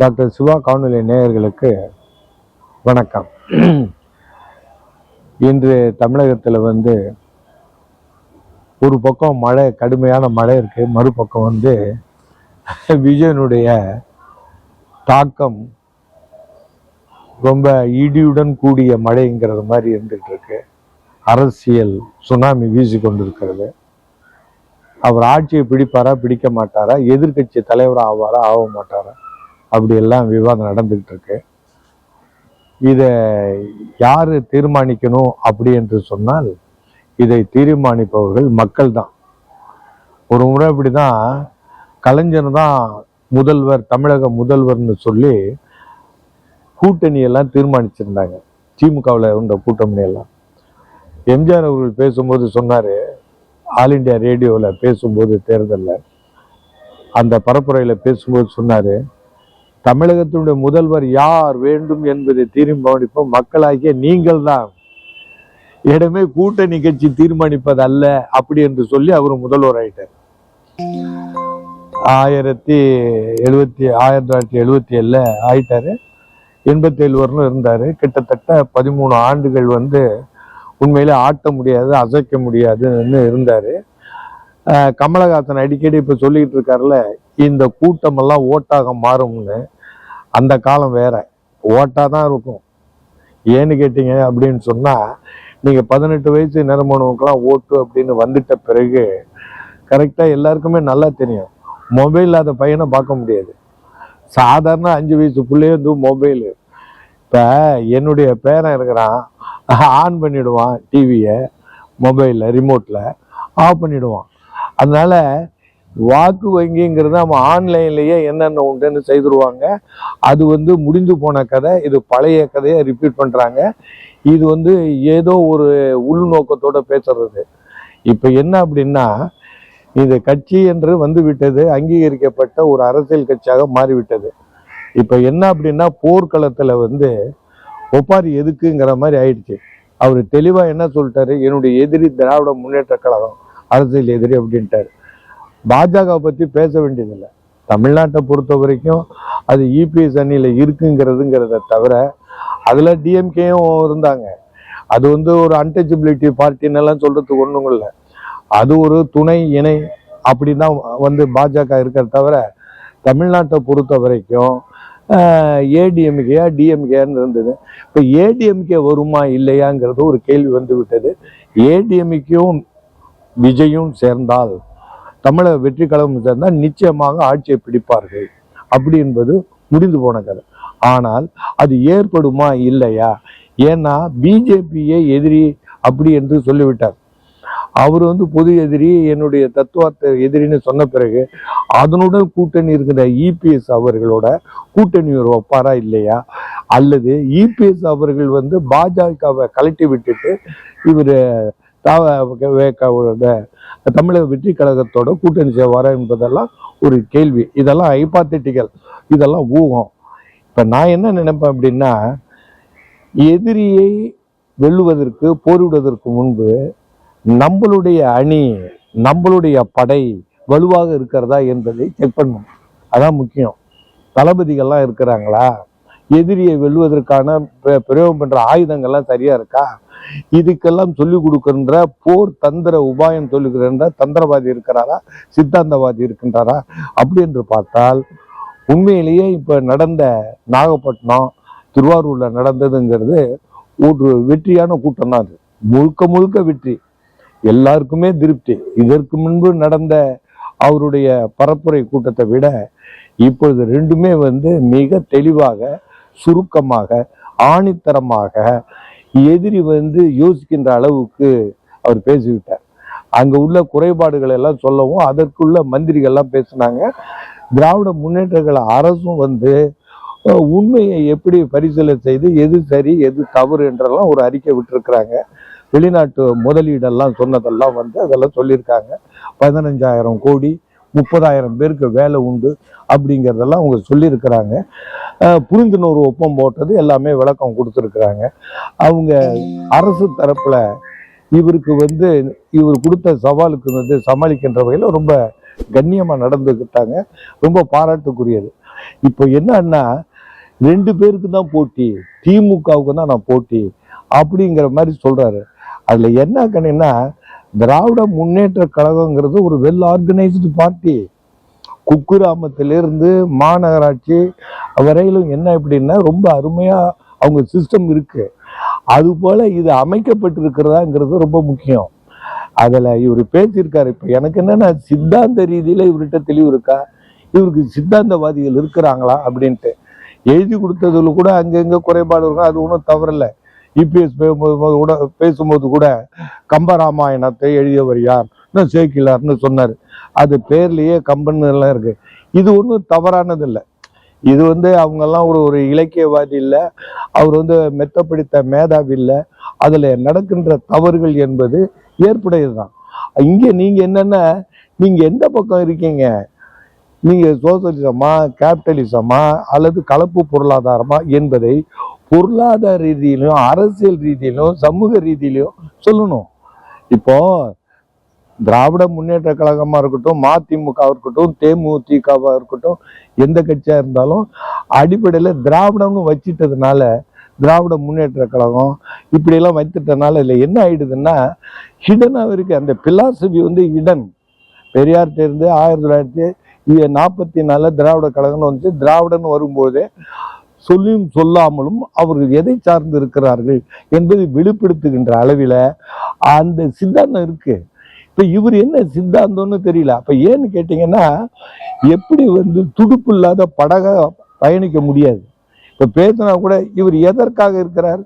Doctor Siva காணொலி நேயர்களுக்கு வணக்கம். இன்று தமிழகத்தில் வந்து ஒரு பக்கம் மழை கடுமையான மழை இருக்கு. மறுபக்கம் வந்து விஜயனுடைய தாக்கம் ரொம்ப இடியுடன் கூடிய மழைங்கிறது மாதிரி இருந்துகிட்டு இருக்கு. அரசியல் சுனாமி வீசி கொண்டிருக்கிறது. அவர் ஆட்சியை பிடிப்பாரா பிடிக்க மாட்டாரா? எதிர்க்கட்சி தலைவராக ஆவாரா ஆக மாட்டாரா? அப்படி எல்லாம் விவாதம் நடந்துகிட்டு இருக்கு இதை யார் தீர்மானிக்கணும் அப்படி என்று சொன்னால் இதை தீர்மானிப்பவர்கள் மக்கள் தான். ஒரு முறை இப்படிதான் கலைஞர் தான் முதல்வர் தமிழக முதல்வர்னு சொல்லி கூட்டணி எல்லாம் தீர்மானிச்சிருந்தாங்க. திமுகவில் இருந்த கூட்டணி எல்லாம். எம்ஜிஆர் அவர்கள் பேசும்போது சொன்னார் ஆல் இண்டியா ரேடியோவில் பேசும்போது தேர்தலில். அந்த பரப்புரையில் பேசும்போது சொன்னார் தமிழகத்தினுடைய முதல்வர் யார் வேண்டும் என்பதை தீர்மானிப்போம். மக்களாகிய நீங்கள் தான். இடமே கூட்டணி கட்சி தீர்மானிப்பது அல்ல அப்படி என்று சொல்லி அவர் முதல்வர் ஆயிட்டார். ஆயிரத்தி எழுபத்தி ஆயிரத்தி தொள்ளாயிரத்தி எழுபத்தி ஏழுல ஆயிட்டாரு. எண்பத்தி ஏழு வரலும் இருந்தார். கிட்டத்தட்ட பதிமூணு ஆண்டுகள் வந்து உண்மையிலே ஆட்ட முடியாது அசைக்க முடியாதுன்னு இருந்தார். கமலஹாசன் அடிக்கடி இப்போ சொல்லிக்கிட்டு இருக்காருல்ல இந்த கூட்டமெல்லாம் ஓட்டாக மாறும்னு. அந்த காலம் வேற. ஓட்டா தான் இருக்கும். ஏன்னு கேட்டீங்க அப்படின்னு சொன்னால் நீங்கள் பதினெட்டு வயசு நிரம்பணுக்கெல்லாம் ஓட்டு அப்படின்னு வந்துட்ட பிறகு கரெக்டாக எல்லாருக்குமே நல்லா தெரியும். மொபைல் இல்லாத பையனை பார்க்க முடியாது. சாதாரண அஞ்சு வயசு பிள்ளையே வந்து மொபைலு இப்போ என்னுடைய பேரன் இருக்கிறான். ஆன் பண்ணிவிடுவான் டிவியை மொபைலில் ரிமோட்டில் ஆஃப் பண்ணிவிடுவான் அதனால் வாக்கு வங்கிங்கிறது நம்ம ஆன்லைன்லேயே என்னென்ன உண்டுன்னு செய்துருவாங்க. அது வந்து முடிந்து போன கதை இது பழைய கதையை ரிப்பீட் பண்ணுறாங்க இது வந்து ஏதோ ஒரு உள்நோக்கத்தோட பேசுறது. இப்போ என்ன அப்படின்னா இது கட்சி என்று வந்து விட்டது அங்கீகரிக்கப்பட்ட ஒரு அரசியல் கட்சியாக மாறிவிட்டது. இப்போ என்ன அப்படின்னா போர்க்களத்தில் வந்து ஒப்பாரி எதுக்குங்கிற மாதிரி ஆயிடுச்சு. அவர் தெளிவாக என்ன சொல்லிட்டாரு? என்னுடைய எதிரி திராவிட முன்னேற்ற கழகம் அரசியல் எதிரி அப்படின்ட்டாரு. பாஜக பற்றி பேச வேண்டியதில்லை. தமிழ்நாட்டை பொறுத்த வரைக்கும் அது இபிஎஸ் அணியில் இருக்குங்கிறதுங்கிறத தவிர அதில் டிஎம்கேயும் இருந்தாங்க. அது வந்து ஒரு அன்டச்சபிலிட்டி பார்ட்டின்னெல்லாம் சொல்கிறதுக்கு ஒன்றும் இல்லை. அது ஒரு துணை இணை அப்படி தான் வந்து பாஜக இருக்கிறத தவிர தமிழ்நாட்டை பொறுத்த வரைக்கும் ஏடிஎம்கேயா டிஎம்கேன்னு இருந்தது. இப்போ ஏடிஎம்கே வருமா இல்லையாங்கிறது ஒரு கேள்வி வந்து விட்டது. ஏடிஎம்கேயும் விஜயும் சேர்ந்தால் தமிழக வெற்றி கழகம் சேர்ந்தால் நிச்சயமாக ஆட்சியை பிடிப்பார்கள். அப்படி என்பது முடிந்து போன கதை. ஆனால் அது ஏற்படுமா இல்லையா? ஏன்னா பிஜேபியே எதிரி அப்படி என்று சொல்லிவிட்டார். அவர் வந்து பொது எதிரி என்னுடைய தத்துவார்த்த எதிரின்னு சொன்ன பிறகு அதனுடன் கூட்டணி இருக்கிற இபிஎஸ் அவர்களோட கூட்டணி ஒரு ஒப்பாரா இல்லையா? அல்லது இபிஎஸ் அவர்கள் வந்து பாஜகவை கலட்டி விட்டுட்டு இவர் தமிழக வெற்றி கழகத்தோட கூட்டணி செய்வாரா என்பதெல்லாம் ஒரு கேள்வி. இதெல்லாம் ஹைபாத்தட்டிக்கல் இதெல்லாம் ஊகம். இப்போ நான் என்ன நினைப்பேன் அப்படின்னா எதிரியை வெல்லுவதற்கு போரிடுவதற்கு முன்பு நம்மளுடைய அணி நம்மளுடைய படை வலுவாக இருக்கிறதா என்பதை செக் பண்ணணும். அதான் முக்கியம். தளபதிகள்லாம் இருக்கிறாங்களா? எதிரியை வெல்வதற்கான பிர- பிரயோகம் பண்ற ஆயுதங்கள்லாம் சரியா இருக்கா? இதுக்கெல்லாம் சொல்லிக் கொடுக்கின்ற போர் தந்திர உபாயம் சொல்லுகின்ற தந்திரவாதி இருக்கிறாரா? சித்தாந்தவாதி இருக்கின்றாரா? அப்படி என்று பார்த்தால் உண்மையிலேயே இப்ப நடந்த நாகப்பட்டினம் திருவாரூர்ல நடந்ததுங்கிறது ஒரு வெற்றியான கூட்டம் தான் அது. முழுக்க முழுக்க வெற்றி. எல்லாருக்குமே திருப்தி. இதற்கு முன்பு நடந்த அவருடைய பரப்புரை கூட்டத்தை விட இப்பொழுது ரெண்டுமே வந்து மிக தெளிவாக சுருக்கமாக ஆணித்தரமாக எதிரி வந்து யோசிக்கின்ற அளவுக்கு அவர் பேசிவிட்டார். அங்க உள்ள குறைபாடுகள் எல்லாம் சொல்லவும் அதற்குள்ள மந்திரிகள் எல்லாம் பேசினாங்க. திராவிட முன்னேற்றங்கள் அரசும் வந்து உண்மையை எப்படி பரிசீலனை செய்து எது சரி எது தவறு என்றெல்லாம் ஒரு அறிக்கை விட்டுருக்குறாங்க. வெளிநாட்டு முதலீடெல்லாம் சொன்னதெல்லாம் வந்து அதெல்லாம் சொல்லியிருக்காங்க. பதினஞ்சாயிரம் கோடி முப்பதாயிரம் பேருக்கு வேலை உண்டு அப்படிங்கிறதெல்லாம் அவங்க சொல்லியிருக்கிறாங்க. புரிந்துணர்வு ஒப்பம் போட்டது எல்லாமே விளக்கம் கொடுத்துருக்குறாங்க. அவங்க அரசு தரப்பில் இவருக்கு வந்து இவர் கொடுத்த சவாலுக்கு வந்து சமாளிக்கின்ற வகையில் ரொம்ப கண்ணியமாக நடந்துக்கிட்டாங்க. ரொம்ப பாராட்டுக்குரியது. இப்போ என்னன்னா ரெண்டு பேருக்கு தான் போட்டி திமுகவுக்கு தான் நான் போட்டி அப்படிங்கிற மாதிரி சொல்கிறாரு அதில் என்ன கண்ணுன்னா திராவிட முன்னேற்ற கழகங்கிறது ஒரு வெல் ஆர்கனைஸ்டு பார்ட்டி குக்கிராமத்திலிருந்து மாநகராட்சி வரையிலும் என்ன எப்படின்னா ரொம்ப அருமையாக அவங்க சிஸ்டம் இருக்கு. அதுபோல் இது அமைக்கப்பட்டிருக்கிறதாங்கிறது ரொம்ப முக்கியம். அதில் இவர் பேசியிருக்காரு. இப்போ எனக்கு என்னென்னா சித்தாந்த ரீதியில் இவர்கிட்ட தெளிவு இருக்கா? இவருக்கு சித்தாந்தவாதிகள் இருக்கிறாங்களா? அப்படின்ட்டு. எழுதி கொடுத்ததுல கூட அங்கங்கே குறைபாடு இருக்கும். அது ஒன்றும் தவறில்லை. இபிஎஸ் கூட பேசும்போது கூட கம்பராமாயணத்தை எழுதியவர் யார்? இன்னும் சேக்கிலார்னு சொன்னார். அது பேர்லேயே கம்பன்லாம் எல்லாம் இருக்கு. இது ஒன்றும் தவறானது இல்லை இது வந்து அவங்கெல்லாம் ஒரு ஒரு இலக்கியவாதி இல்லை. அவர் வந்து மெத்த பிடித்த மேதாவி இல்லை. அதில் நடக்கின்ற தவறுகள் என்பது ஏற்புடையதுதான். இங்கே நீங்கள் என்னென்ன நீங்கள் எந்த பக்கம் இருக்கீங்க? நீங்கள் சோசலிசமா கேபிட்டலிசமா அல்லது கலப்பு பொருளாதாரமா என்பதை பொருளாதார ரீதியிலும் அரசியல் ரீதியிலும் சமூக ரீதியிலும் சொல்லணும். இப்போ திராவிட முன்னேற்ற கழகமாக இருக்கட்டும் மதிமுக இருக்கட்டும் தேமுதிகவாக இருக்கட்டும் எந்த கட்சியாக இருந்தாலும் அடிப்படையில் திராவிடம்னு வச்சிட்டதுனால திராவிட முன்னேற்ற கழகம் இப்படியெல்லாம் வைத்துட்டனால இல்லை என்ன ஆயிடுதுன்னா ஹிடனாக இருக்கு. அந்த பிலாசபி வந்து ஹிடன் பெரியார் தேர்ந்து ஆயிரத்தி தொள்ளாயிரத்தி நாற்பத்தி நாலில் திராவிட கழகம்னு வந்து திராவிடன்னு வரும்போதே சொல்லியும் சொல்லாமலும் அவர்கள் எதை சார்ந்து இருக்கிறார்கள் என்பதை வெளிப்படுத்துகின்ற அளவில் அந்த சித்தாந்தம் இருக்கு. இப்போ இவர் என்ன சித்தாந்தம்னு தெரியல. அப்போ ஏன்னு கேட்டிங்கன்னா எப்படி வந்து துடுப்பு இல்லாத படக பயணிக்க முடியாது? இப்போ பேசினா கூட இவர் எதற்காக இருக்கிறார்?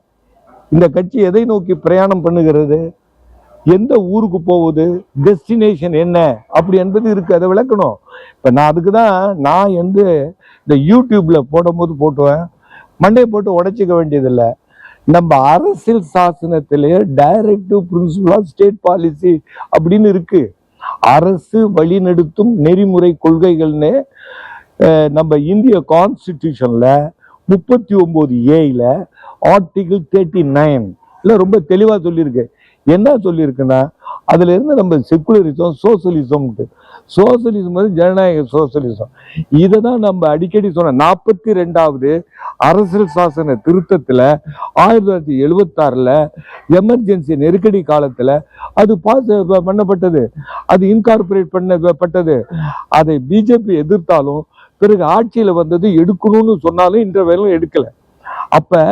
இந்த கட்சி எதை நோக்கி பிரயாணம் பண்ணுகிறது? எந்த ஊருக்கு போகுது டெஸ்டினேஷன் என்ன? அப்படி என்பது இருக்கு. அதை விளக்கணும். இப்போ நான் அதுக்கு தான் நான் வந்து இந்த யூடியூப்ல போடும்போது போட்டுவேன். மண்டையை போட்டு உடைச்சிக்க வேண்டியதில்லை. நம்ம அரசியல் சாசனத்திலேயே directive principle of state policy அப்படின்னு இருக்கு. அரசு வழிநடத்தும் நெறிமுறை கொள்கைகள்னு நம்ம இந்திய கான்ஸ்டிடியூஷன்ல முப்பத்தி ஒன்பது ஏல ஆர்டிகிள் தேர்ட்டி நைன் ரொம்ப தெளிவா சொல்லியிருக்கு. என்ன சொல்லியிருக்குன்னா அதுலேருந்து நம்ம செக்குலரிசம் சோசலிசம் சோசியலிசம் வந்து ஜனநாயக சோசியலிசம் இதை தான் நம்ம அடிக்கடி சொன்ன நாற்பத்தி ரெண்டாவது அரசியல் சாசன திருத்தத்தில் ஆயிரத்தி தொள்ளாயிரத்தி எழுபத்தாறில் எமர்ஜென்சி நெருக்கடி காலத்தில் அது பாஸ் பண்ணப்பட்டது. அது இன்கார்பரேட் பண்ணப்பட்டது. அதை பிஜேபி எதிர்த்தாலும் பிறகு ஆட்சியில் வந்தது எடுக்கணும்னு சொன்னாலும் இன்றைய வரையிலும் எடுக்கலை. அப்போ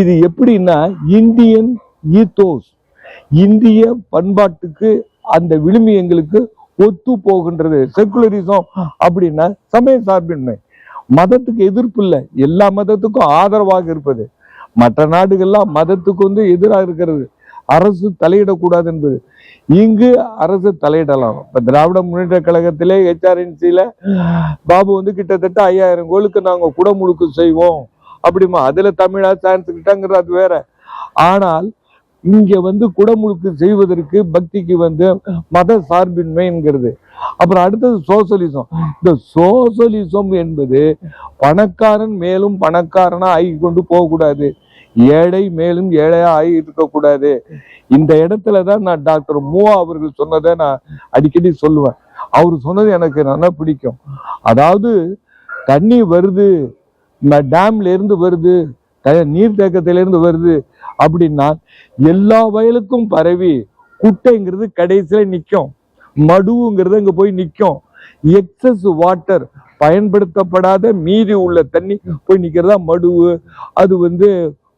இது எப்படின்னா இந்தியன் ஈத்தோஸ் இந்திய பண்பாட்டுக்கு அந்த விழுமியங்களுக்கு ஒத்து போகின்றது. செகுலரிசம் அப்படின்னா சமய சார்பின்மை. மதத்துக்கு எதிர்ப்பு இல்லை. எல்லா மதத்துக்கும் ஆதரவாக இருப்பது. மற்ற நாடுகள்லாம் மதத்துக்கு வந்து எதிராக இருக்கிறது. அரசு தலையிடக்கூடாது என்பது. இங்கு அரசு தலையிடலாம். இப்ப திராவிட முன்னேற்ற கழகத்திலே ஹெச்ஆர்என்சியில பாபு வந்து கிட்டத்தட்ட ஐயாயிரம் கோளுக்கு நாங்கள் குடமுழுக்கு செய்வோம். அப்படிமா அதுல தமிழா சான்ஸ்கிட்டாங்கிறது அது வேற. ஆனால் இங்கே வந்து குடமுழுக்கு செய்வதற்கு பக்திக்கு வந்து மத சார்பின்மைங்கிறது அப்புறம் அடுத்தது சோசலிசம். இந்த சோசலிசம் என்பது பணக்காரன் மேலும் பணக்காரனாக ஆகி கொண்டு போகக்கூடாது. ஏழை மேலும் ஏழையாக ஆகி இருக்கக்கூடாது இந்த இடத்துல தான் நான் டாக்டர் மூவா அவர்கள் சொன்னதை நான் அடிக்கடி சொல்லுவேன். அவர் சொன்னது எனக்கு நல்லா பிடிக்கும். அதாவது தண்ணி வருது ம- டேம்ல இருந்து வருது நீர்த்தேக்கத்திலிருந்து வருது அப்படின்னா எல்லா வயலுக்கும் பரவி குட்டைங்கிறது கடைசியில நிற்கும் மடுவுங்கிறது அங்க போய் நிற்கும் எக்ஸஸ் வாட்டர் பயன்படுத்தப்படாத மீதி உள்ள தண்ணி போய் நிக்கிறதா மடுவு அது வந்து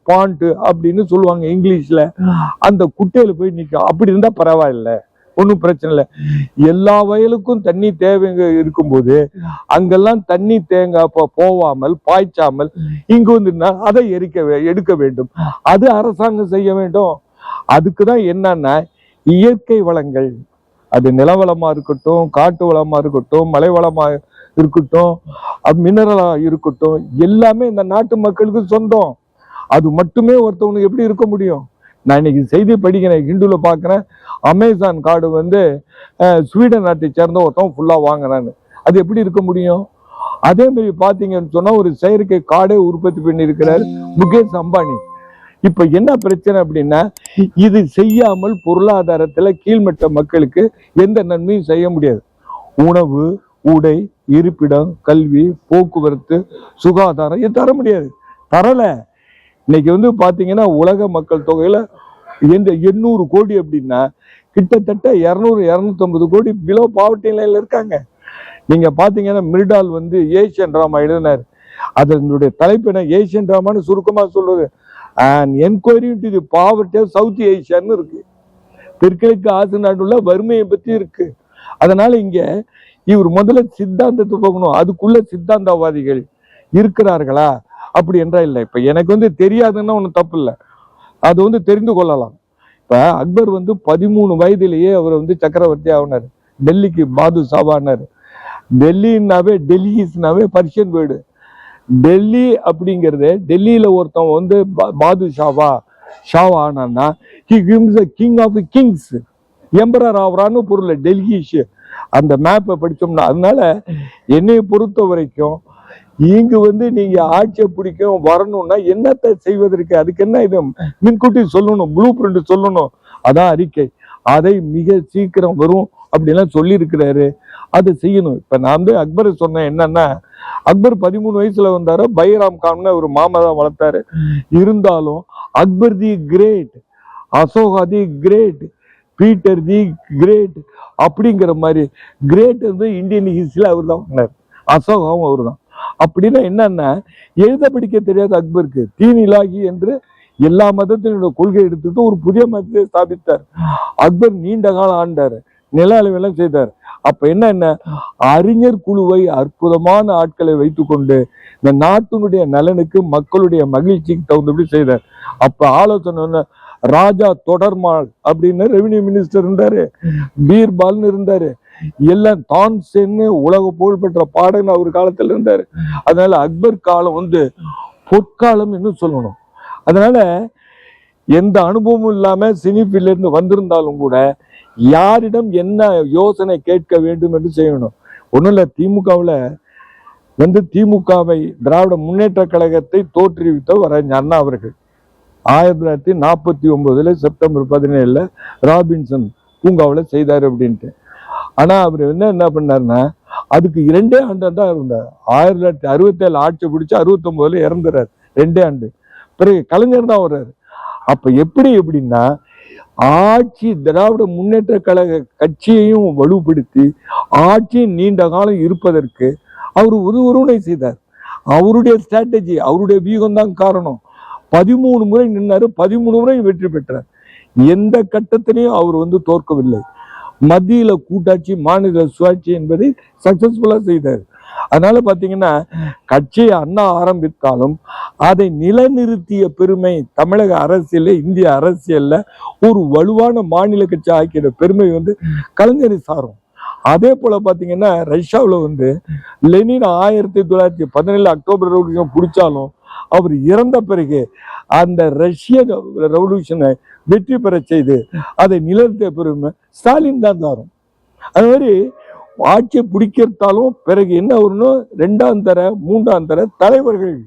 பாண்ட் அப்படின்னு சொல்லுவாங்க இங்கிலீஷ்ல. அந்த குட்டையில போய் நிற்கும் அப்படி இருந்தா பரவாயில்ல. ஒன்றும் பிரச்சனை இல்லை. எல்லா வயலுக்கும் தண்ணி தேவைங்க இருக்கும்போது அங்கெல்லாம் தண்ணி தேங்க போவாமல் பாய்ச்சாமல் இங்கு வந்து அதை எரிக்க எடுக்க வேண்டும். அது அரசாங்கம் செய்ய வேண்டும். அதுக்கு தான் என்னன்னா இயற்கை வளங்கள். அது நிலவளமா இருக்கட்டும் காட்டு வளமா இருக்கட்டும் மலை வளமா இருக்கட்டும் மினரலா இருக்கட்டும் எல்லாமே இந்த நாட்டு மக்களுக்கு சொந்தம். அது மட்டுமே ஒருத்தவனுக்கு எப்படி இருக்க முடியும்? நான் இன்னைக்கு செய்தி படிக்கிறேன் ஹிந்துவில் பார்க்குறேன் அமேசான் காடு வந்து ஸ்வீடன் நாட்டை சேர்ந்த ஒருத்தன் ஃபுல்லாக வாங்கினான்னு அது எப்படி இருக்க முடியும்? அதே மாதிரி பாத்தீங்கன்னு சொன்னால் ஒரு செயற்கை காடே உற்பத்தி பண்ணியிருக்கிறார் முகேஷ் அம்பானி. இப்போ என்ன பிரச்சனை அப்படின்னா இது செய்யாமல் பொருளாதாரத்தில் கீழ்மட்ட மக்களுக்கு எந்த நன்மையும் செய்ய முடியாது. உணவு உடை இருப்பிடம் கல்வி போக்குவரத்து சுகாதாரம் இது தர முடியாது. தரலை. இன்னைக்கு வந்து பார்த்தீங்கன்னா உலக மக்கள் தொகையில் எந்த எண்ணூறு கோடி அப்படின்னா கிட்டத்தட்ட இரநூறு இரநூத்தம்பது கோடி பிலோ பாவர்ட்டி லைன்ல இருக்காங்க. நீங்கள் பார்த்தீங்கன்னா மிர்டால் வந்து ஏஷியன் ட்ராமா எழுதினார். அதனுடைய தலைப்பின ஏசியன் ஏஷியன் சுருக்கமாக சுருக்கமா சொல்றது. And enquiry to the poverty of south ஏஷியான்னு இருக்கு. தெற்கிழக்கு ஆசிய நாடுள்ள வறுமையை பற்றி இருக்கு. அதனால இங்க இவர் முதல்ல சித்தாந்தத்தை போகணும் அதுக்குள்ள சித்தாந்தவாதிகள் இருக்கிறார்களா? அப்படி என்றா இல்லை. இப்போ எனக்கு வந்து தெரியாதுன்னா ஒன்றும் தப்பு இல்லை. அது வந்து தெரிந்து கொள்ளலாம். இப்போ அக்பர் வந்து பதிமூணு வயதிலேயே அவர் வந்து சக்கரவர்த்தி ஆகினார் டெல்லிக்கு பாதுஷாவானார் டெல்லின்னாவே டெல்லிஸ்னாவே பர்ஷியன் வேர்டு டெல்லி அப்படிங்கிறது டெல்லியில் ஒருத்தன் வந்து பாது பாதுஷாவா ஷாவா ஆனான்னா he kings king of kings emperor ஆகுறான்னு பொருள் டெல்லிஷு. அந்த மேப்பை படித்தோம்னா அதனால என்னை பொறுத்த வரைக்கும் இங்கு வந்து நீங்க ஆட்சியை பிடிக்கும் வரணும்னா என்னத்தை செய்வதற்கு? அதுக்கு என்ன இது மின்கூட்டி சொல்லணும் ப்ளூ பிரிண்ட் சொல்லணும். அதான் அறிக்கை. அதை மிக சீக்கிரம் வரும் அப்படிலாம் சொல்லியிருக்கிறாரு. அதை செய்யணும். இப்ப நான் வந்து அக்பரை சொன்னேன் என்னன்னா அக்பர் பதிமூணு வயசுல வந்தாரு? பைராம் கான்னு ஒரு மாமா தான் வளர்த்தாரு. இருந்தாலும் Akbar the great Ashoka the great Peter the great அப்படிங்கிற மாதிரி கிரேட் வந்து இந்தியன் ஹிஸ்டரியில் அவர் தான் அசோகாவும் அவர் தான் அப்படின்னா என்னன்னா எழுத படிக்க தெரியாத அக்பருக்கு தீனிலாகி என்று எல்லா மதத்தினோட கொள்கை எடுத்துட்டு ஒரு புதிய மதத்தை ஸ்தாபித்தார். அக்பர் நீண்ட காலம் ஆண்டார். நில அளவெல்லாம் செய்தார். அப்ப என்ன என்ன அறிஞர் குழுவை அற்புதமான ஆட்களை வைத்துக்கொண்டு இந்த நாட்டினுடைய நலனுக்கு மக்களுடைய மகிழ்ச்சிக்கு தகுந்தபடி செய்தார். அப்ப ஆலோசனை ராஜா தொடர்மாள் அப்படின்னு ரெவென்யூ மினிஸ்டர் இருந்தாரு. பீர்பால்னு இருந்தாரு. எல்லாம் தான்சென்னு உலக புகழ்பெற்ற பாடகன் அவர் காலத்துல இருந்தாரு. அதனால அக்பர் காலம் வந்து பொற்காலம் என்று சொல்லணும். அதனால எந்த அனுபவமும் இல்லாம சினிப்பிலிருந்து வந்திருந்தாலும் கூட யாரிடம் என்ன யோசனை கேட்க வேண்டும் என்று செய்யணும். ஒண்ணும் இல்ல திமுகவுல வந்து திமுகவை திராவிட முன்னேற்ற கழகத்தை தோற்றுவித்தவர் வர அண்ணா அவர்கள். ஆயிரத்தி தொள்ளாயிரத்தி நாற்பத்தி ஒன்பதுல செப்டம்பர் பதினேழுல ராபின்சன் பூங்காவில் செய்தார் அப்படின்ட்டு. ஆனால் அவர் என்ன என்ன பண்ணாருன்னா அதுக்கு இரண்டே ஆண்டு தான் இருந்தார். ஆயிரத்தி தொள்ளாயிரத்தி அறுபத்தேழு ஆட்சி பிடிச்சி அறுபத்தொம்போதுல இறந்துறாரு ரெண்டே ஆண்டு. பிறகு கலைஞர் தான் வர்றாரு. அப்போ எப்படி எப்படின்னா ஆட்சி திராவிட முன்னேற்ற கழக கட்சியையும் வலுப்படுத்தி ஆட்சியும் நீண்ட காலம் இருப்பதற்கு அவர் ஒரு உருவனை செய்தார். அவருடைய ஸ்ட்ராட்டஜி அவருடைய வியூகம் தான் காரணம். பதிமூணு முறை நின்னாரு பதிமூணு முறை வெற்றி பெற்றார். எந்த கட்டத்திலையும் அவர் வந்து தோற்கவில்லை. மத்தியில் கூட்டாட்சி மாநில சுயாட்சி என்பதை சக்சஸ்ஃபுல்லாக செய்தார். அதனால பார்த்தீங்கன்னா கட்சியை அண்ணா ஆரம்பித்தாலும் அதை நிலைநிறுத்திய பெருமை தமிழக அரசியல இந்திய அரசியல்ல ஒரு வலுவான மாநில கட்சி ஆக்கிய பெருமை வந்து கலைஞரை சாரும். அதே போல பார்த்தீங்கன்னா ரஷ்யாவில் வந்து லெனின் ஆயிரத்தி தொள்ளாயிரத்தி பதினேழு அக்டோபர் ரெவல்யூஷன் பிடிச்சாலும் அவர் இறந்த பிறகு அந்த ரஷ்ய ரெவல்யூஷனை வெற்றி பெற செய்து அதை நிலத்த பெருமை ஸ்டாலின் தான் தாரும் அது மாதிரி ஆட்சியை பிடிக்கிறதாலும் பிறகு என்ன வரணும் ரெண்டாம் தர மூன்றாம் தர தலைவர்கள்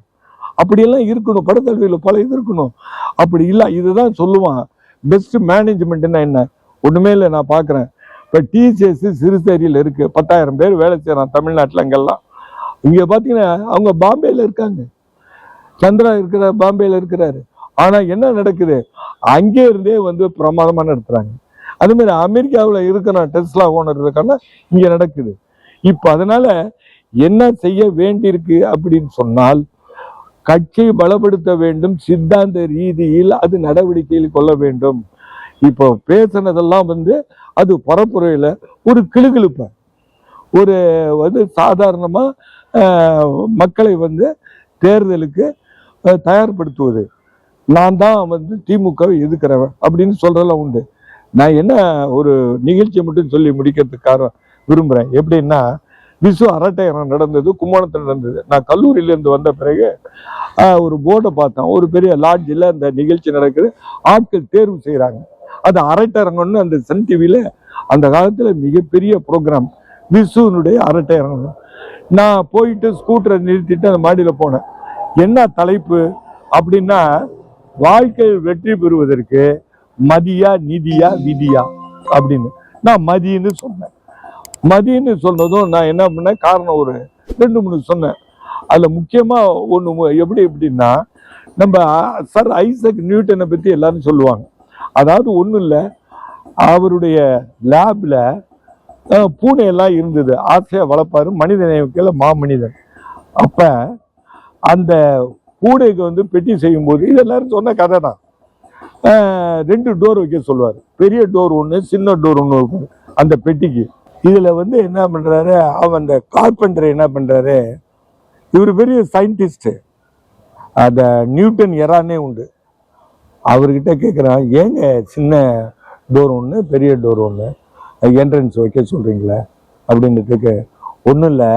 அப்படியெல்லாம் இருக்கணும் படத்தல்வியில் பல இது இருக்கணும். அப்படி இல்லை இதுதான் சொல்லுவான் பெஸ்ட் மேனேஜ்மெண்ட்னா என்ன? ஒன்றுமே இல்லை நான் பார்க்குறேன் இப்போ டிசிஎஸ் சிறுசேரியில் இருக்குது பத்தாயிரம் பேர் வேலை செய்கிறான் தமிழ்நாட்டில் அங்கெல்லாம். இங்கே பார்த்தீங்கன்னா அவங்க பாம்பேயில் இருக்காங்க. சந்திரா இருக்கிறார் பாம்பேயில் இருக்கிறாரு. ஆனா என்ன நடக்குது? அங்கே இருந்தே வந்து பிரமாதமா நடத்துறாங்க. அது மாதிரி அமெரிக்காவில் இருக்கிற டெஸ்லா ஓனர் இருக்கான்னா இங்க நடக்குது. இப்போ அதனால என்ன செய்ய வேண்டியிருக்கு அப்படின்னு சொன்னால் கட்சியை பலப்படுத்த வேண்டும் சித்தாந்த ரீதியில் அது நடவடிக்கையில் கொள்ள வேண்டும். இப்போ பேசுனதெல்லாம் வந்து அது பரப்புரையில் ஒரு கிளுகிழுப்ப ஒரு வந்து சாதாரணமாக மக்களை வந்து தேர்தலுக்கு தயார்படுத்துவது. நான் தான் வந்து திமுகவை எதிர்க்கிறவன் அப்படின்னு சொல்றதெல்லாம் உண்டு. நான் என்ன ஒரு நிகழ்ச்சி மட்டும் சொல்லி முடிக்கிறதுக்காக விரும்புகிறேன் எப்படின்னா விசு அரட்டையரம் நடந்தது கும்போணத்தில் நடந்தது. நான் கல்லூரியிலேருந்து வந்த பிறகு ஒரு போர்டை பார்த்தேன். ஒரு பெரிய லாட்ஜில் அந்த நிகழ்ச்சி நடக்குது. ஆட்கள் தேர்வு செய்கிறாங்க அது அரட்டரங்கம்னு அந்த சன் டிவியில் அந்த காலத்தில் மிகப்பெரிய ப்ரோக்ராம். விசுனுடைய அரட்டையரங்கம். நான் போயிட்டு ஸ்கூட்டரை நிறுத்திட்டு அந்த மாடியில் போனேன். என்ன தலைப்பு அப்படின்னா வாழ்க்கையில் வெற்றி பெறுவதற்கு மதியா நிதியா விதியா அப்படின்னு. நான் மதின்னு சொன்னேன். மதின்னு சொன்னதும் நான் என்ன பண்ணேன்? காரணம் ஒரு ரெண்டு மூணு சொன்னேன். அதில் முக்கியமாக ஒன்று எப்படி எப்படின்னா நம்ம சார் ஐசக் நியூட்டனை பற்றி எல்லாரும் சொல்லுவாங்க. அதாவது ஒன்றும் இல்லை அவருடைய லேபில் பூனையெல்லாம் இருந்தது. ஆசையாக வளர்ப்பாரு. மனிதனை நேயத்துல மாமனிதன். அப்போ அந்த கூடைக்கு வந்து பெட்டி செய்யும்போது இது எல்லாரும் சொன்ன கதை தான் ரெண்டு டோர் வைக்க சொல்லுவார். பெரிய டோர் ஒன்று சின்ன டோர் ஒன்று இருக்கும் அந்த பெட்டிக்கு. இதில் வந்து என்ன பண்ணுறாரு அவன் அந்த கார்பெண்டர் என்ன பண்ணுறாரு இவர் பெரிய சயின்டிஸ்ட்டு அந்த நியூட்டன் எறானே உண்டு. அவர்கிட்ட கேட்குறான் ஏங்க சின்ன டோர் ஒன்று பெரிய டோர் ஒன்று என்ட்ரன்ஸ் வைக்க சொல்கிறீங்களே அப்படின்றதுக்கு ஒன்றும் இல்லை.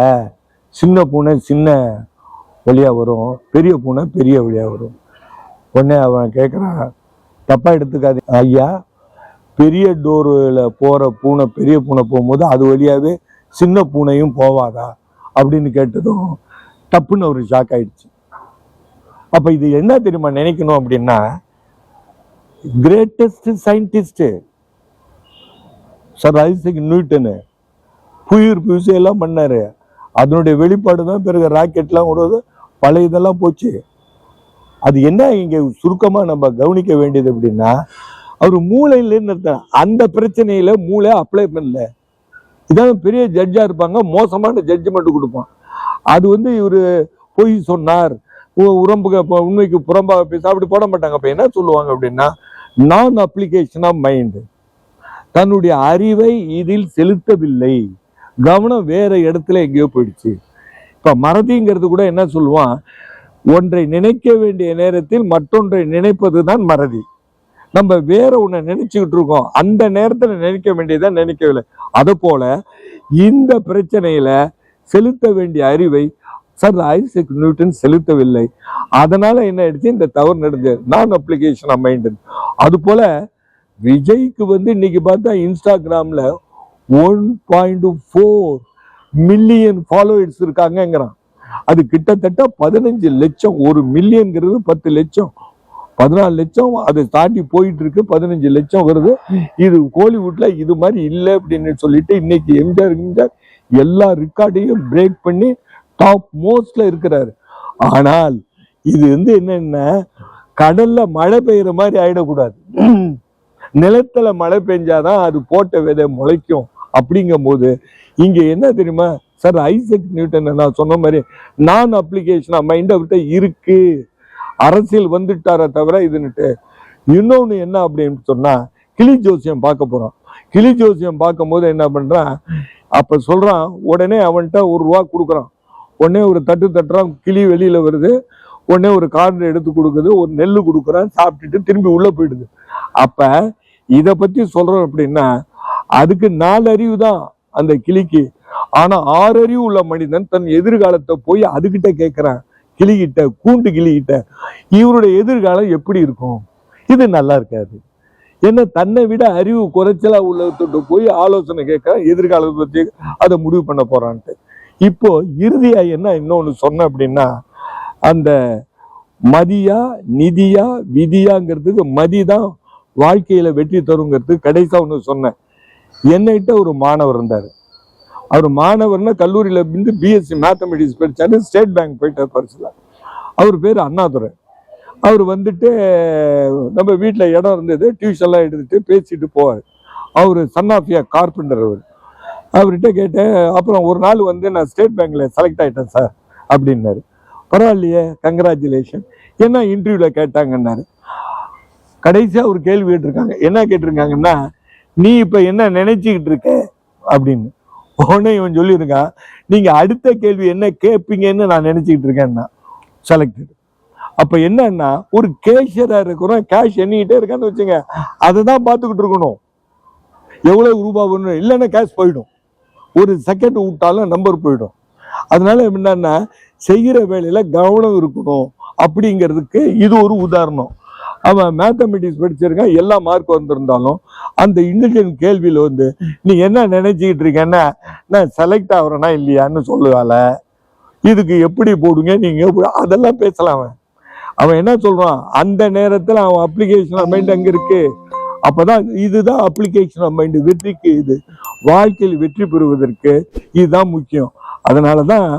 சின்ன பூனை சின்ன வழியா வரும். பெரிய பூனை பெரிய வழியா வரும். உடனே அவன் கேட்குறான் தப்பாக எடுத்துக்காது ஐயா பெரிய டோரில் போகிற பூனை பெரிய பூனை போகும்போது அது வழியாவே சின்ன பூனையும் போவாதா? அப்படின்னு கேட்டதும் டப்புன்னு ஒரு ஷாக் ஆயிடுச்சு. அப்போ இது என்ன தெரியுமா நினைக்கணும் அப்படின்னா greatest scientist sir Isaac Newton புயிர் பூசி எல்லாம் பண்ணார். அதனுடைய வெளிப்பாடு தான் பிறகு ராக்கெட்லாம் விடுறது பழைய இதெல்லாம் போச்சு. அது என்ன இங்க சுருக்கமா நம்ம கவனிக்க வேண்டியது அப்படின்னா அவர் மூளையிலேருந்து இருந்தார் அந்த பிரச்சனையில மூளை அப்ளை பண்ணல. இதான் பெரிய ஜட்ஜா இருப்பாங்க மோசமான ஜட்ஜ்மெண்ட் கொடுப்பான். அது வந்து இவர் பொய் சொன்னார். உ- உடம்புக்கு உண்மைக்கு புறம்பாக பேச அப்படி போட மாட்டாங்க. அப்ப என்ன சொல்லுவாங்க அப்படின்னா நான் அப்ளிகேஷன் ஆஃப் மைண்டு தன்னுடைய அறிவை இதில் செலுத்தவில்லை. கவனம் வேற இடத்துல எங்கேயோ போயிடுச்சு. இப்போ மறதிங்கிறது கூட என்ன சொல்லுவான்? ஒன்றை நினைக்க வேண்டிய நேரத்தில் மற்றொன்றை நினைப்பது தான் மறதி. நம்ம வேற ஒன்றை நினைச்சுக்கிட்டு இருக்கோம். அந்த நேரத்தில் நினைக்க வேண்டியதை நினைக்கவில்லை. அது போல இந்த பிரச்சனையில செலுத்த வேண்டிய அறிவை சார் ஐசக் நியூட்டன் செலுத்தவில்லை. அதனால என்ன ஆயிடுச்சு? இந்த தவறு நடந்தது நான் அப்ளிகேஷன் ஆஃப் மைண்ட் அது போல விஜய்க்கு வந்து இன்னைக்கு பார்த்தா இன்ஸ்டாகிராம்ல one point four million followers இருக்காங்கங்கிறான். அது கிட்டத்தட்ட பதினஞ்சு லட்சம் ஒரு மில்லியன்ங்கிறது பத்து லட்சம். பதினாலு லட்சம் அதை தாண்டி போயிட்டு இருக்கு பதினஞ்சு லட்சம் வருது. இது கோலிவுட்ல இது மாதிரி இல்லை அப்படின்னு சொல்லிட்டு இன்னைக்கு எம்ஜிஆர் எம்ஜிஆர் எல்லா ரெக்கார்டையும் பிரேக் பண்ணி டாப் மோஸ்ட்ல இருக்கிறாரு. ஆனால் இது வந்து என்னன்னா கடல்ல மழை பெய்யுற மாதிரி ஆயிடக்கூடாது. நிலத்துல மழை பெஞ்சாதான் அது போட்ட விதை முளைக்கும். அப்படிங்கும் போது இங்க என்ன தெரியுமா? சார் ஐசக் நியூட்டன் நான் சொன்ன மாதிரி நான் அப்ளிகேஷன் மைண்ட் அவர்கிட்ட இருக்கு. அரசியல் வந்துட்டாரே தவிர இதுன்னுட்டு. இன்னொன்னு என்ன அப்படின்னு சொன்னா கிளி ஜோசியம் பார்க்க போகிறோம் கிளி ஜோசியம் பார்க்கும்போது என்ன பண்றான்? அப்ப சொல்றான் உடனே அவன்கிட்ட ஒரு ரூபா கொடுக்குறான். உடனே ஒரு தட்டு தட்டுறான் கிளி வெளியில வருது. உடனே ஒரு கார்டு எடுத்து கொடுக்குது ஒரு நெல் கொடுக்குறான் சாப்பிட்டுட்டு திரும்பி உள்ள போயிடுது. அப்ப இத பத்தி சொல்றோம் அப்படின்னா அதுக்கு நாலு அறிவு தான் அந்த கிளிக்கு. ஆனா ஆறு அறிவு உள்ள மனிதன் தன் எதிர்காலத்தை போய் அதுகிட்ட கேட்கிறான் கிளிகிட்ட கூண்டு கிளிகிட்ட இவருடைய எதிர்காலம் எப்படி இருக்கும்? இது நல்லா இருக்காது. ஏன்னா தன்னை விட அறிவு குறைச்சலா உள்ளவர்கிட்ட போய் ஆலோசனை கேட்க எதிர்காலத்தை பற்றி அதை முடிவு பண்ண போறான்ட்டு. இப்போ இறுதியா என்ன இன்னொன்னு சொன்னேன் அப்படின்னா அந்த மதியா நிதியா விதியாங்கிறதுக்கு மதி தான் வாழ்க்கையில வெற்றி தருங்கிறதுக்கு கடைசா ஒன்று சொன்னேன். என்னகிட்ட ஒரு மாணவர் இருந்தார். அவர் மாணவர்னா கல்லூரியில் இருந்து பிஎஸ்சி மேத்தமெட்டிக்ஸ் படிச்சாரு ஸ்டேட் பேங்க் போயிட்டார் பரிசுல அவர் பேர் அண்ணாதுரை. அவர் வந்துட்டு நம்ம வீட்டில் இடம் இருந்தது டியூஷன்லாம் எடுத்துகிட்டு பேசிட்டு போவார். அவர் சன் ஆஃப் ஏ கார்பெண்டர் அவர். அவர்கிட்ட கேட்டேன் அப்புறம் ஒரு நாள் வந்து நான் ஸ்டேட் பேங்க்கில் செலக்ட் ஆகிட்டேன் சார் அப்படின்னாரு. பரவாயில்லையே கங்க்ராச்சுலேஷன் என்ன இன்டர்வியூவில் கேட்டாங்கன்னாரு. கடைசியாக ஒரு கேள்வி கேட்டிருக்காங்க. என்ன கேட்டிருக்காங்கன்னா நீ இப்ப என்ன நினைச்சுக்கிட்டு இருக்க? அப்படின்னு. உடனே இவன் சொல்லியிருக்கான் நீங்க அடுத்த கேள்வி என்ன கேட்பீங்கன்னு நான் நினைச்சுக்கிட்டு இருக்கேன்னா? செலக்டட் அப்ப என்னன்னா ஒரு கேஷியரா இருக்கிறோம் கேஷ் எண்ணிக்கிட்டே இருக்கான்னு வச்சுங்க அதை தான் பார்த்துக்கிட்டு இருக்கணும். எவ்வளவு ரூபா வேணும்? இல்லைன்னா கேஷ் போயிடும். ஒரு செகண்ட் விட்டாலும் நம்பர் போயிடும். அதனால என்னன்னா செய்கிற வேலையில கவனம் இருக்கணும். அப்படிங்கிறதுக்கு இது ஒரு உதாரணம். அவன் மேத்தமெட்டிக்ஸ் படிச்சிருக்கான் எல்லா மார்க் வந்திருந்தாலும் அந்த இன்டெலிஜென்ட் கேள்வியில் வந்து நீ என்ன நினைச்சிக்கிட்டு இருக்கேன்னா நான் செலக்ட் ஆகுறேனா இல்லையான்னு சொல்லுவாள். இதுக்கு எப்படி போடுங்க? நீங்கள் அதெல்லாம் பேசலாம் அவன். அவன் என்ன சொல்கிறான் அந்த நேரத்தில் அவன் அப்ளிகேஷன் மைண்ட் அங்கே இருக்கு? அப்போதான் இதுதான் அப்ளிகேஷன் ஆஃப் வெற்றிக்கு இது. வாழ்க்கையில் வெற்றி பெறுவதற்கு இதுதான் முக்கியம். அதனாலதான்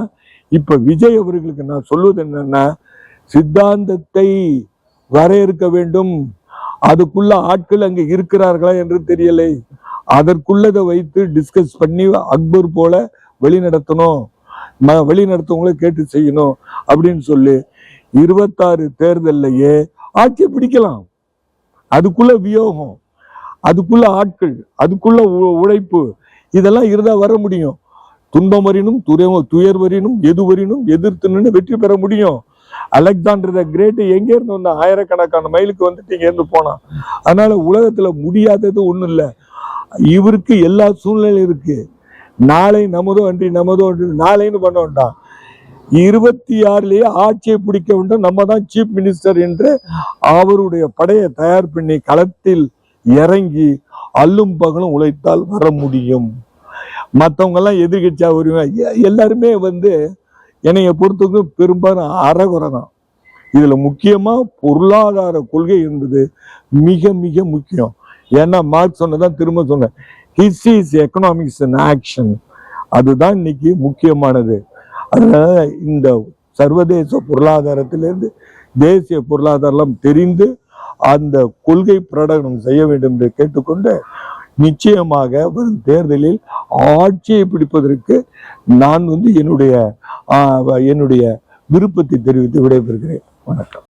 இப்போ விஜய் அவர்களுக்கு நான் சொல்வது என்னன்னா சித்தாந்தத்தை வரையறுக்க வேண்டும். அதுக்குள்ள ஆட்கள் அங்கே இருக்கிறார்களா என்று தெரியலை. அதற்குள்ளதை வைத்து டிஸ்கஸ் பண்ணி அக்பர் போல வழிநடத்தணும் நடத்தணும் கேட்டு செய்யணும் அப்படின்னு சொல்லி இருபத்தாறு தேர்தல்லையே ஆட்சியை பிடிக்கலாம். அதுக்குள்ள வியோகம் அதுக்குள்ள ஆட்கள் அதுக்குள்ள உ- உழைப்பு இதெல்லாம் இருந்தா வர முடியும். துன்பம் வரினும் துறை- துயர் வரினும் எது வரினும் எதிர்த்து நின்று வெற்றி பெற முடியும். அலெக்சாண்டர் த கிரேட் எங்க இருந்து வந்த ஆயிரக்கணக்கான மைலுக்கு வந்துட்டு இங்கேருந்து போனான். அதனால உலகத்துல முடியாதது ஒண்ணும் இல்ல. இவருக்கு எல்லா சூழ்நிலையும் இருக்கு. நாளை நமதோ அன்றி நமதோ அன்றி நாளைன்னு பண்ண வேண்டாம். இருபத்தி ஆறுலயே ஆட்சியை பிடிக்க வேண்டும். நம்ம தான் சீஃப் மினிஸ்டர் என்று அவருடைய படையை தயார் பண்ணி களத்தில் இறங்கி அல்லும் பகலும் உழைத்தால் வர முடியும். மற்றவங்கெல்லாம் எல்லாம் எதிர்கட்சியா வருவாங்க. எல்லாருமே வந்து என்னைய பொறுத்தவரைக்கும் பெரும்பாலும் அறகுறை தான். இதுல முக்கியமா பொருளாதார கொள்கை என்பது மிக மிக முக்கியம். ஏன்னா மார்க் சொன்னதான் திரும்ப சொன்னேன். History is economics and action அதுதான் இன்னைக்கு முக்கியமானது. அதனால இந்த சர்வதேச பொருளாதாரத்திலிருந்து தேசிய பொருளாதாரம் தெரிந்து அந்த கொள்கை பிரகடனம் செய்ய வேண்டும் என்று கேட்டுக்கொண்டு நிச்சயமாக வரும் தேர்தலில் ஆட்சியை பிடிப்பதற்கு நான் வந்து என்னுடைய என்னுடைய விருப்பத்தை தெரிவித்து விடைபெறுகிறேன். வணக்கம்.